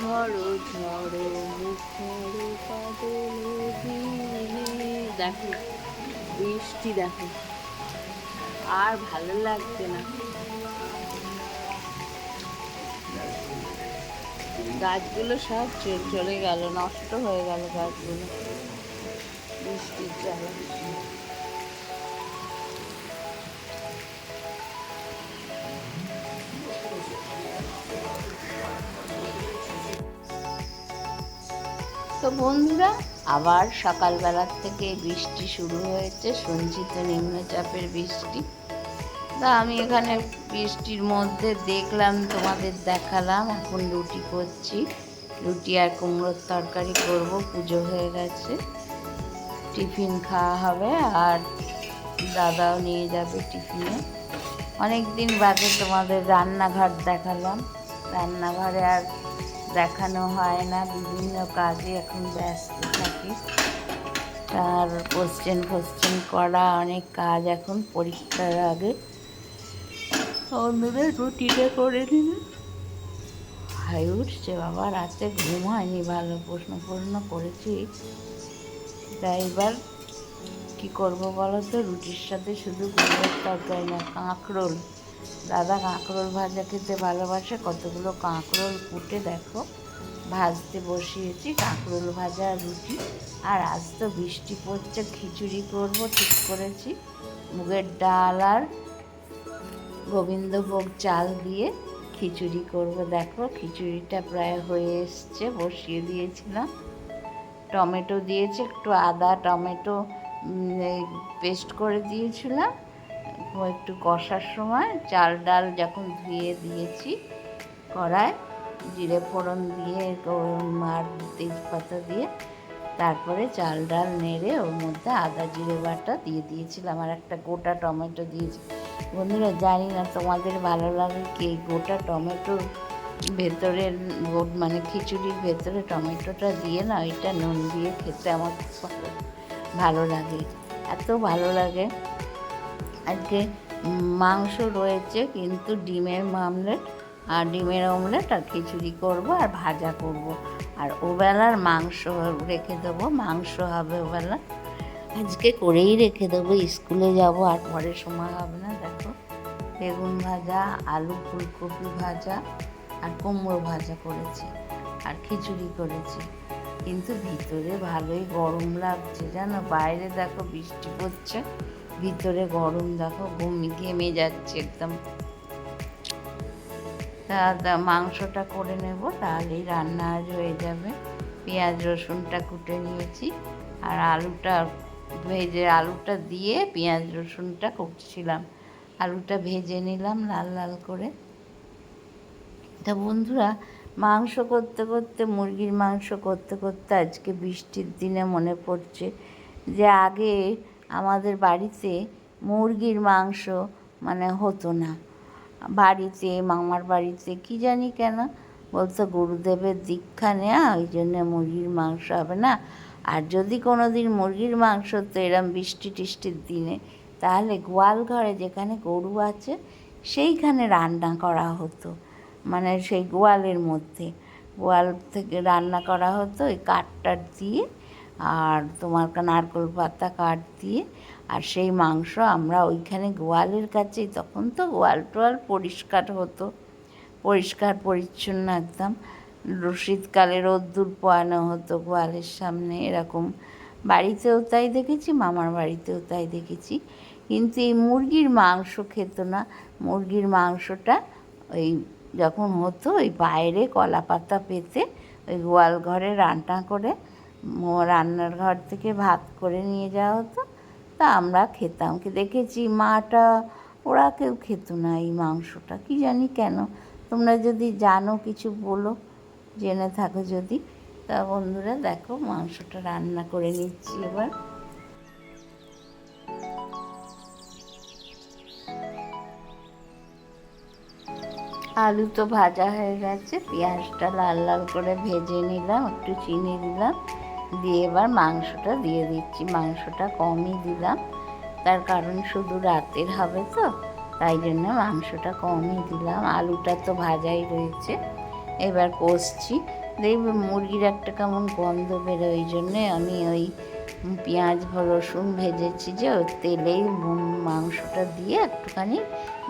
ঝড়ো ঝড়ো ঝড়ো বাদল দেখো, বৃষ্টি দেখো। আর ভালো লাগছে না। গাছগুলো সব চলে গেল, নষ্ট হয়ে গেল গাছগুলো। বৃষ্টির জ্বালা। তো বন্ধুরা, আবার সকালবেলার থেকে বৃষ্টি শুরু হয়েছে, সঞ্চিত নিম্নচাপের বৃষ্টি। তা আমি এখানে বৃষ্টির মধ্যে দেখলাম, তোমাদের দেখালাম, এখন রুটি করছি। রুটি আর কুমড়োর তরকারি করব, পুজো হয়ে গেছে। টিফিন খাওয়া হবে, আর দাদাও নিয়ে যাবে টিফিনে। অনেক দিন বাদে তোমাদের রান্নাঘর দেখালাম। রান্নাঘরে আর দেখানো হয় না বিভিন্ন কাজে এখন ব্যস্ত থাকি। তার কোশ্চেন ফোশ্চেন করা অনেক কাজ এখন পরীক্ষার আগে। অন্যদের রুটিটা করে দিলে। হাই উঠছে বাবা রাতে ঘুম হয়নি ভালো প্রশ্ন প্রশ্ন করেছি। তাই এবার কী করব বলো তো? রুটির সাথে শুধু গুঁড়োর তরকারি না কাঁকরোল। দাদা কাঁকরোল ভাজা খেতে ভালোবাসে, কতগুলো কাঁকরোল কুটে দেখো। ভাজতে বসিয়েছি কাঁকরোল ভাজা, রুটি, আর আজ তো বৃষ্টি পড়ছে, খিচুড়ি করব, ঠিক করেছি। মুগের ডাল আর গোবিন্দভোগ চাল দিয়ে খিচুড়ি করব। দেখো, খিচুড়িটা প্রায় হয়ে এসছে, বসিয়ে দিয়েছিলাম। টমেটো দিয়েছে, একটু আদা, টমেটো পেস্ট করে দিয়েছিলাম। একটু কষার সময় চাল ডাল যখন ধুয়ে দিয়েছি কড়ায়, জিরে ফোড়ন দিয়ে ও- আর তেজপাতা দিয়ে, তারপরে চাল ডাল নেড়ে ওর মধ্যে আদা, জিরে বাটা দিয়ে দিয়েছিলাম আর একটা গোটা টমেটো দিয়েছি। বন্ধুরা, জানি না তোমাদের ভালো লাগে কি গোটা টমেটোর ভেতরে মানে খিচুড়ির ভেতরে টমেটোটা দিয়ে না ওইটা নুন দিয়ে খেতে আমার ভালো লাগে। এত ভালো লাগে। আজকে মাংস রয়েছে, কিন্তু ডিমের আমলেট আর ডিমের অমলেট আর খিচুড়ি করব আর ভাজা করব। আর ওবেলার মাংস রেখে দেবো, মাংস হবে ওবেলা। আজকে করেই রেখে দেবো, স্কুলে যাব আর পরে সময় হবে না, দেখো। বেগুন ভাজা, আলু ফুলকপি ভাজা আর কুমড়ো ভাজা করেছি আর খিচুড়ি করেছি। কিন্তু ভিতরে ভালোই গরম লাগছে, জানো? বাইরে দেখো বৃষ্টি পড়ছে। ভিতরে গরম, দেখো, ঘুমি ঘেমে যাচ্ছে একদম। তা মাংসটা করে নেব, তাহলেই রান্না আজ হয়ে যাবে। পেঁয়াজ, রসুনটা কুটে নিয়েছি, আর আলুটা, ভেজে আলুটা দিয়ে পেঁয়াজ, রসুনটা করছিলাম আলুটা ভেজে নিলাম লাল লাল করে। তা বন্ধুরা, মাংস করতে করতে, মুরগির মাংস করতে করতে আজকে বৃষ্টির দিনে মনে পড়ছে যে আগে আমাদের বাড়িতে মুরগির মাংস মানে হতো না। বাড়িতে, মামার বাড়িতে, কি জানি কেন? বলতো গুরুদেবের দীক্ষা নেওয়া ওই জন্য মুরগির মাংস হবে না। আর যদি কোনো দিন মুরগির মাংস তো এরম বৃষ্টি টিষ্টির দিনে, তাহলে গোয়াল ঘরে যেখানে গরু আছে, সেইখানে রান্না করা হতো। মানে সেই গোয়ালের মধ্যে। গোয়াল থেকে রান্না করা হতো, ওই কাঠটার দিয়ে আর তোমার নারকোল পাতা কাঠ দিয়ে, আর সেই মাংস আমরা ওইখানে গোয়ালের কাছেই, তখন তো গোয়াল টোয়াল পরিষ্কার হতো। পরিষ্কার, পরিচ্ছন্ন একদম। শীতকালে রোদ্দুর পোয়ানো হতো গোয়ালের সামনে এরকম। বাড়িতেও তাই দেখেছি, মামার বাড়িতেও তাই দেখেছি। কিন্তু এই মুরগির মাংস খেত না। মুরগির মাংসটা ওই যখন হতো, ওই বাইরে কলা পাতা পেতে ওই গোয়াল ঘরে রান্না করে রান্নার ঘর থেকে ভাত করে নিয়ে যাওয়া হতো। তা আমরা খেতাম। কি দেখেছি মাটা, ওরা কেউ খেত না এই মাংসটা। কি জানি কেন। তোমরা যদি জানো, কিছু বলো, জেনে থাকো যদি। তা বন্ধুরা, দেখো, মাংসটা রান্না করে নিচ্ছি এবার। আলু তো ভাজা হয়ে গেছে। পেঁয়াজটা লাল লাল করে ভেজে নিলাম, একটু চিনি দিলাম। দিয়ে এবার মাংসটা দিয়ে দিচ্ছি। মাংসটা কমই দিলাম। তার কারণ শুধু রাতের হবে তো, তাই জন্য মাংসটা কমই দিলাম। আলুটা তো ভাজাই রয়েছে। এবার কষছি। দেখবে মুরগির একটা কেমন গন্ধ বেরোয়। ওই জন্যে আমি ওই পেঁয়াজ রসুন ভেজেছি যে ওই তেলেই মাংসটা দিয়ে একটুখানি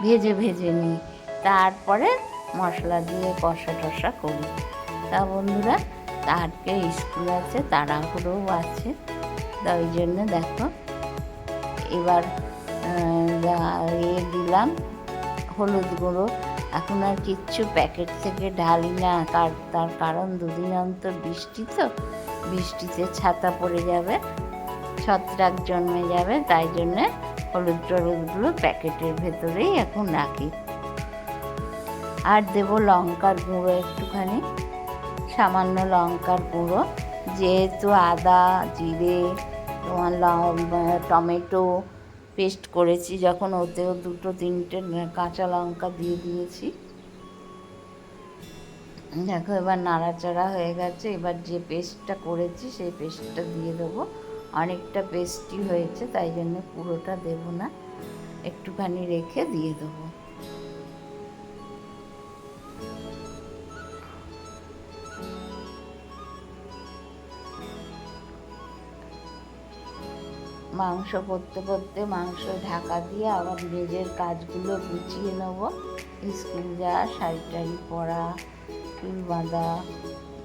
ভেজে ভেজে নিই। তারপরে মশলা দিয়ে কষা টষা করি। তা বন্ধুরা তারকে স্কুল আছে, তাড়াহুড়োও আছে। তা ওই জন্য দেখো, এবার এ দিলাম, হলুদ গুঁড়ো। এখন আর কিচ্ছু প্যাকেট থেকে ঢালি না, কার, তার কারণ দুদিন অন্তর বৃষ্টি তো, বৃষ্টিতে ছাতা পড়ে যাবে, ছত্রাক জন্মে যাবে, তাই জন্যে হলুদ টলুদগুলো প্যাকেটের ভেতরেই এখন রাখি। আর দেবো লঙ্কার গুঁড়ো একটুখানি। সামান্য লঙ্কার গুঁড়ো, যেহেতু আদা, জিরে, তোমার টমেটো পেস্ট করেছি যখন ওতেও দুটো তিনটে কাঁচা লঙ্কা দিয়ে দিয়েছি। দেখো এবার নাড়াচাড়া হয়ে গেছে, এবার যে পেস্টটা করেছি সেই পেস্টটা দিয়ে দেবো। অনেকটা পেস্টি হয়েছে, তাই জন্য পুরোটা দেব না, একটুখানি রেখে দিয়ে দেবো। মাংস করতে করতে মাংস ঢাকা দিয়ে আবার নিজের কাজগুলো গুছিয়ে নেব। স্কুল যাওয়া, শাড়ি টাড়ি পরা, চুল বাঁধা,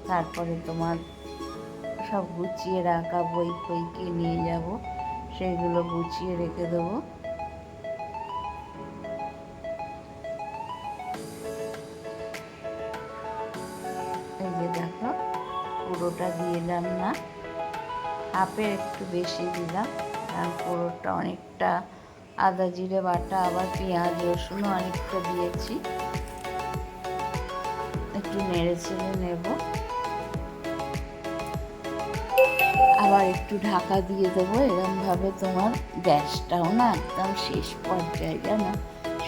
তারপরে তোমার সব গুছিয়ে রাখা বই ফইকে নিয়ে যাব সেইগুলো গুছিয়ে রেখে দেবো। এই যে দেখো, পুরোটা দিয়ে দিলাম না হাফের একটু বেশি দিলাম। পুরোটা অনেকটা আদা, জিরে, বাটা, আবার পেঁয়াজ রসুনও অনেকটা দিয়েছি। একটু নেড়ে চেড়ে নেব। আবার একটু ঢাকা দিয়ে দেবো, এরমভাবে তোমার গ্যাসটাও না একদম শেষ পর্যায়ে জানো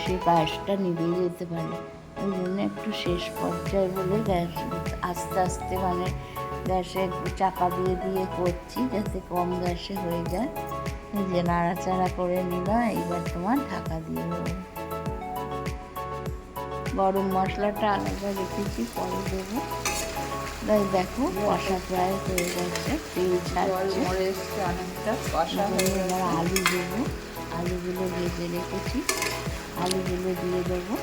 সে পায়েসটা নিভে যেতে পারে। ওই জন্য একটু শেষ পর্যায়ে বলে গ্যাস আস্তে আস্তে মানে গ্যাসে একটু চাপা দিয়ে দিয়ে করছি যাতে কম গ্যাসে হয়ে যায়। এই যে নাড়াচাড়া করে নিলাম এইবার তোমার ঢাকা দিয়ে দেবো। গরম মশলাটা আলাদা রেখেছি পরে দেবো। তাই দেখো কষা প্রায় হয়ে গেছে তেল ছাড়ছে। অনেকটা কষা হয়ে এবার আলু দেবো আলুগুলো ভেজে রেখেছি। আলুগুলো দিয়ে দেবো।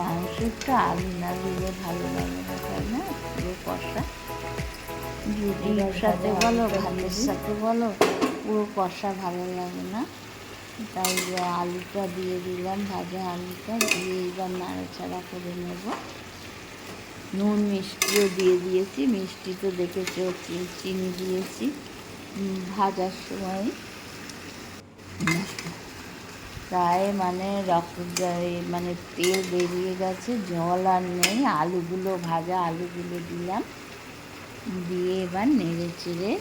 মাংসটা আলু না দিলে ভালো লাগে না তাই না? পুরো কষা। সাথে বলো, ভাতের সাথে বলো, পুরো কষা ভালো লাগে না। তাই আলুটা দিয়ে দিলাম, ভাজা আলুটা দিয়ে এবার নাড়াচাড়া করে নেব। নুন মিষ্টিও দিয়ে দিয়েছি, মিষ্টি তো দেখেছ, চিনি দিয়েছি ভাজার সময়। প্রায় মানে রক্ত মানে তেল বেরিয়ে গেছে, জল আর নেই, আলুগুলো, ভাজা আলুগুলো দিলাম। দিয়ে এবার নেড়ে চেড়ে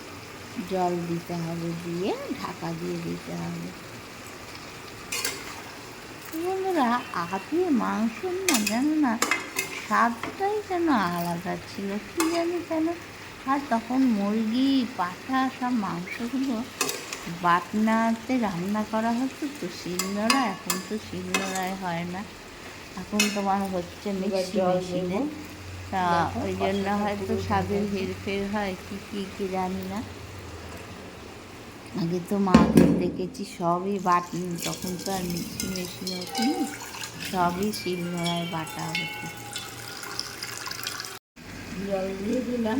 জল দিতে হবে দিয়ে ঢাকা দিয়ে দিতে হবে। বন্ধুরা আগে মাংস না জানো না স্বাদটাই যেন আলাদা ছিল। কি জানি কেন? আর তখন মুরগি পাঠা সব মাংসগুলো বাটনাতে রান্না করা হতো তো শিলনোড়া এখন তো শিলনোড়ায় হয় না। এখন তোমার হচ্ছে মিক্সি মেশিনে। তা ওই জন্য হয়তো ভেজে। হেরফের হয় কি কি কি জানি না। আগে তো মাদের দেখেছি সবই বাটি তখন তো আর মিক্সি মেশিন হতো সবই শিলনোড়ায় বাটা হতো। জল দিয়ে দিলাম।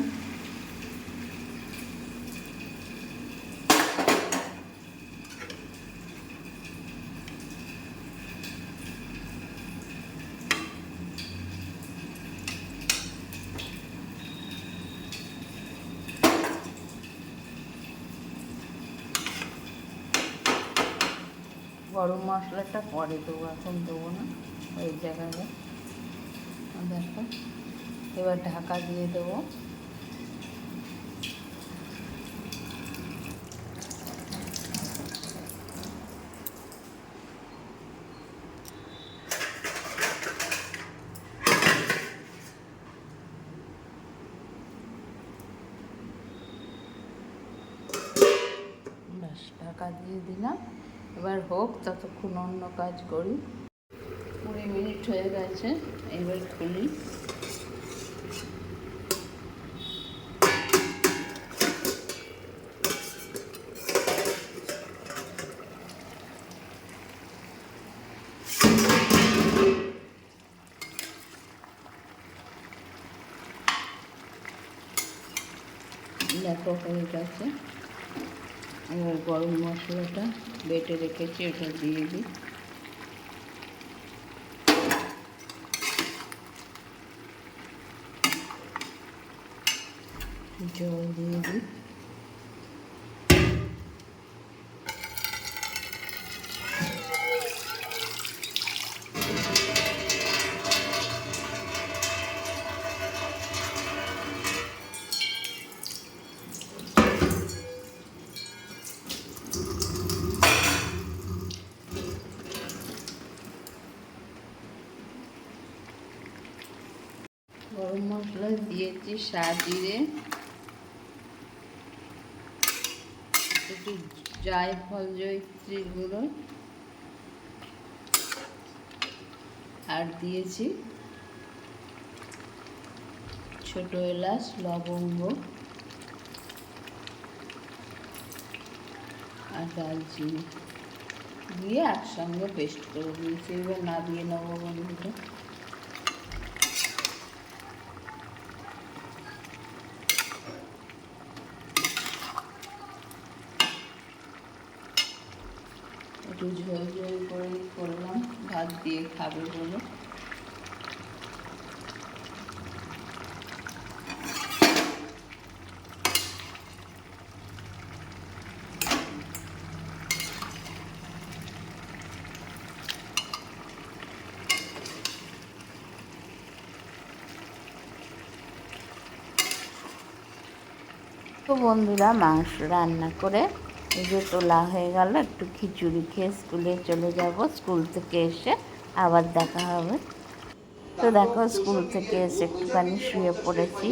গরম মশলাটা পরে দেবো, এখন দেবো না, ওই জায়গায়। দেখো, এবার ঢাকা দিয়ে দেবো। ঢাকা দিয়ে দিলাম। এবার হোক, ততক্ষণ অন্য কাজ করি। কুড়ি মিনিট হয়ে গেছে, এবার খুলি। দেখো, হয়ে গেছে। এবার গরম মশলাটা বেটে রেখেছি ওটা দিয়ে দিই। জল দিয়ে দিই গরম মশলা দিয়েছি সাজিরে একটু জায়ফল জয়িত্রীর গুঁড়ো আর দিয়েছি। ছোট এলাচ, লবঙ্গ আর দালচিনি দিয়ে একসঙ্গে পেস্ট করে দিয়েছি এবার না দিয়ে নেব বন্ধুটা একটু ঝোল ঝোল করে করলাম ভাত দিয়ে খাবে বলে। তো বন্ধুরা মাংস রান্না করে এই যে তোলা হয়ে গেল, একটু খিচুড়ি খেয়ে স্কুলে চলে যাব। স্কুল থেকে এসে আবার দেখা হবে। তো দেখো, স্কুল থেকে এসে একটুখানি শুয়ে পড়েছি।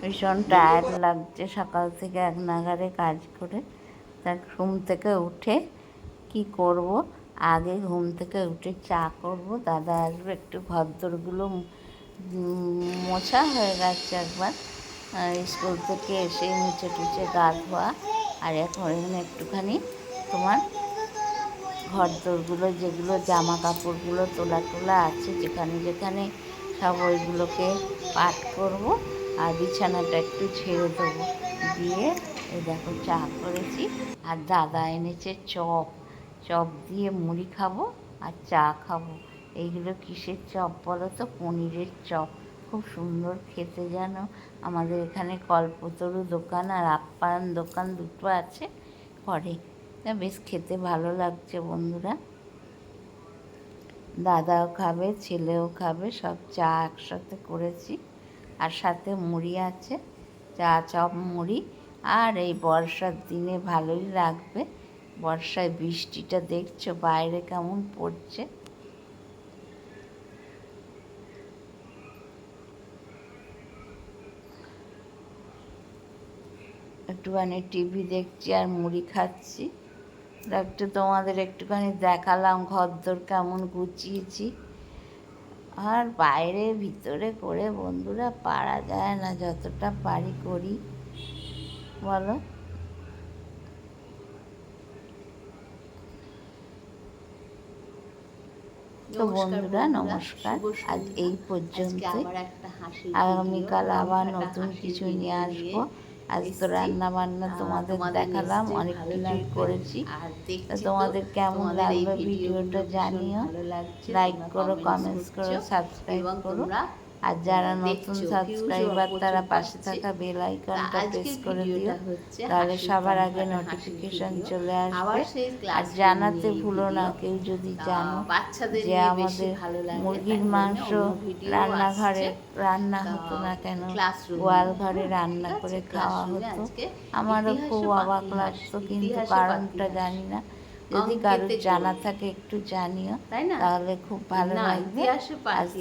ভীষণ টায়ার্ড লাগছে সকাল থেকে এক নাগারে কাজ করে। তা ঘুম থেকে উঠে কি করব? আগে ঘুম থেকে উঠে চা করব। দাদা আসবে, একটু ঘরদোরগুলো মোছা হয়ে গেছে একবার। স্কুল থেকে এসে মুছে টুছে গা ধোয়া। আর এখন এখানে একটুখানি তোমার ঘর দোরগুলো যেগুলো, জামা কাপড়গুলো তোলা তোলা আছে, যেখানে যেখানে সব ওইগুলোকে পাট করব আর বিছানাটা একটু ছেড়ে দেবো। দিয়ে এই দেখো চা করেছি। আর দাদা এনেছে চপ। চপ দিয়ে মুড়ি খাব আর চা খাব। এইগুলো কিসের চপ বলো তো? পনিরের চপ। খুব সুন্দর খেতে জানো। আমাদের এখানে কল্পতরু দোকান আর আপ্যায়ন দোকান দুটো আছে করে বেশ খেতে ভালো লাগছে বন্ধুরা। দাদাও খাবে, ছেলেও খাবে, সব চা একসাথে করেছি। আর সাথে মুড়ি আছে, চা চপ মুড়ি। আর এই বর্ষার দিনে ভালোই লাগবে। বর্ষায় বৃষ্টিটা দেখছ, বাইরে কেমন পড়ছে। একটুখানি টিভি দেখছি আর মুড়ি খাচ্ছি। একটু তোমাদের একটুখানি দেখালাম ঘরদোর কেমন গুছিয়েছি। আর বাইরে ভিতরে করে বন্ধুরা পারা যায় না যতটা পারি করি। বলো। তো বন্ধুরা নমস্কার। আজ এই পর্যন্তই। আগামীকাল আবার নতুন কিছু নিয়ে আসব। আজ তো রান্না বান্না তোমাদের দেখালাম অনেক কিছু করেছি। তোমাদের কেমন লাগবে ভিডিওটা জানিও। লাইক করো কমেন্টস করো সাবস্ক্রাইব করো। আর যারা নতুন সাবস্ক্রাইবার তারা পাশে থাকা বেল আইকনটা প্রেস করে দিও। তাহলে সবার আগে নোটিফিকেশন চলে আসবে। আর জানাতে ভুলো না কেউ যদি জানো যে আমাদের মুরগির মাংস রান্নাঘরে রান্না হতো না কেন? গোয়াল ঘরে রান্না করে খাওয়া হতো। আমারও খুব অবাক লাগতো কিন্তু কারণটা জানি না। যদি কারোর জানা থাকে একটু জানিও তাই না? তাহলে খুব ভালো লাগবে।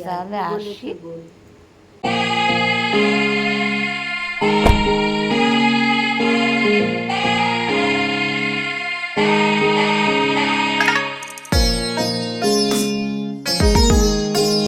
তাহলে আসি।